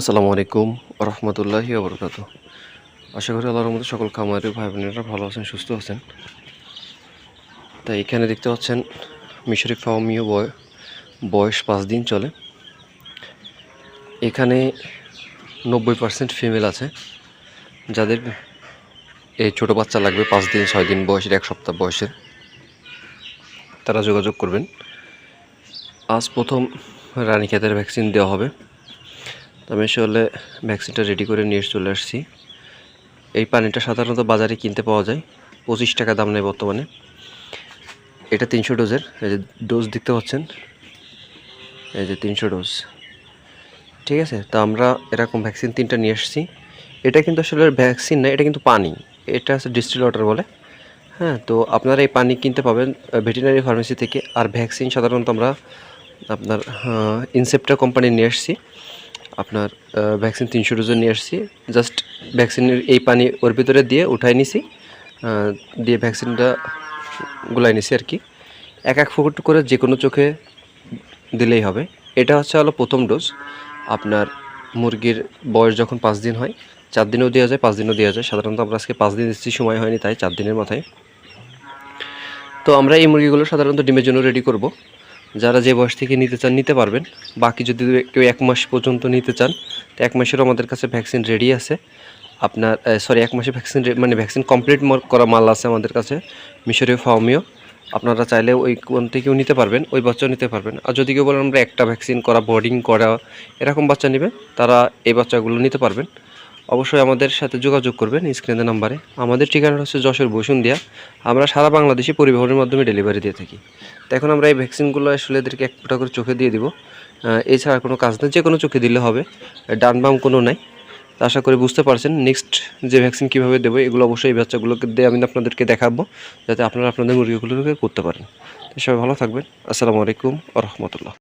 আসসালামু আলাইকুম রহমতুল্লাহি আবরকাত আশা করি আল্লাহর মধ্যে সকল খামারি ভাই বোনেরা ভালো আছেন, সুস্থ আছেন। তাই এখানে দেখতে পাচ্ছেন মিশরি ফাউমিও বয়, বয়স পাঁচ দিন চলে। এখানে নব্বই পার্সেন্ট ফিমেল আছে। যাদের এই ছোটো বাচ্চা লাগবে পাঁচ দিন, ছয় দিন বয়সের, এক সপ্তাহ বয়সের, তারা যোগাযোগ করবেন। আজ প্রথম রানীক্ষেতের ভ্যাকসিন দেওয়া হবে। তো আমি আসলে ভ্যাকসিনটা রেডি করে নিয়ে চলে আসছি। এই পানিটা সাধারণত বাজারে কিনতে পাওয়া যায়। পঁচিশ টাকা দাম নেয় বর্তমানে। এটা তিনশো ডোজের। এই যে ডোজ দেখতে পাচ্ছেন। এই যে তিনশো ডোজ। ঠিক আছে? তো আমরা এরকম ভ্যাকসিন তিনটা নিয়ে এসেছি এটা কিন্তু আসলে ভ্যাকসিন না, এটা কিন্তু পানি। এটা হচ্ছে ডিস্টিল ওয়াটার বলে। হ্যাঁ তো আপনারা এই পানি কিনতে পাবেন ভেটেরিনারি ফার্মেসি থেকে। আর ভ্যাকসিন সাধারণত আমরা আপনার ইনসেপ্টা কোম্পানি নিয়ে এসেছি আপনার ভ্যাকসিন তিনশো ডোজের নিয়ে আসছি। জাস্ট ভ্যাকসিনের এই পানি ওর ভিতরে দিয়ে উঠাই নিছি দিয়ে ভ্যাকসিনটা গুলাই নিছি আর কি। এক এক ফুট করে যে কোনো চোখে দিলেই হবে। এটা হচ্ছে হলো প্রথম ডোজ। আপনার মুরগির বয়স যখন পাঁচ দিন হয়, চার দিনেও দেওয়া যায়, পাঁচ দিনও দেওয়া যায়। সাধারণত আমরা আজকে পাঁচ দিন দিচ্ছি, সময় হয়নি তাই চার দিনের মাথায়। তো আমরা এই মুরগিগুলো সাধারণত ডিমের জন্য রেডি করব। যারা যে বয়স থেকে নিতে চান নিতে পারবেন। বাকি যদি কেউ এক মাস পর্যন্ত নিতে চান, তো এক মাসেরও আমাদের কাছে ভ্যাকসিন রেডি আছে। আপনার সরি এক মাসে ভ্যাকসিন মানে ভ্যাকসিন কমপ্লিট করা মাল আছে আমাদের কাছে, মিশরীয় ফার্মিও আপনারা চাইলে ওই কোন থেকেও নিতে পারবেন, ওই বাচ্চাও নিতে পারবেন। আর যদি কেউ বলেন আমরা একটা ভ্যাকসিন করা বোর্ডিং করা, এরকম বাচ্চা নেবে, তারা এই বাচ্চাগুলো নিতে পারবেন। অবশ্যই আমাদের সাথে যোগাযোগ করবেন স্ক্রিনের নাম্বারে আমাদের ঠিকানা হচ্ছে যশোর বসুন্ধিয়া। আমরা সারা বাংলাদেশে পরিবহনের মাধ্যমে ডেলিভারি দিয়ে থাকি। তো এখন আমরা এই ভ্যাকসিনগুলো আসলে এদেরকে এক ফোটা করে চোখে দিয়ে দিব। এছাড়া কোনো কাজ নেই যে কোনো চোখে দিলে হবে। ডান বাম কোনো নাই। আশা করি বুঝতে পারছেন নেক্সট যে ভ্যাকসিন কীভাবে দেবো, এগুলো অবশ্যই এই বাচ্চাগুলোকে দিয়ে আমি আপনাদেরকে দেখাবো, যাতে আপনারা আপনাদের মুরগিগুলোকে করতে পারেন। সবাই ভালো থাকবেন। আসসালামু আলাইকুম আ রহমতুল্লাহ।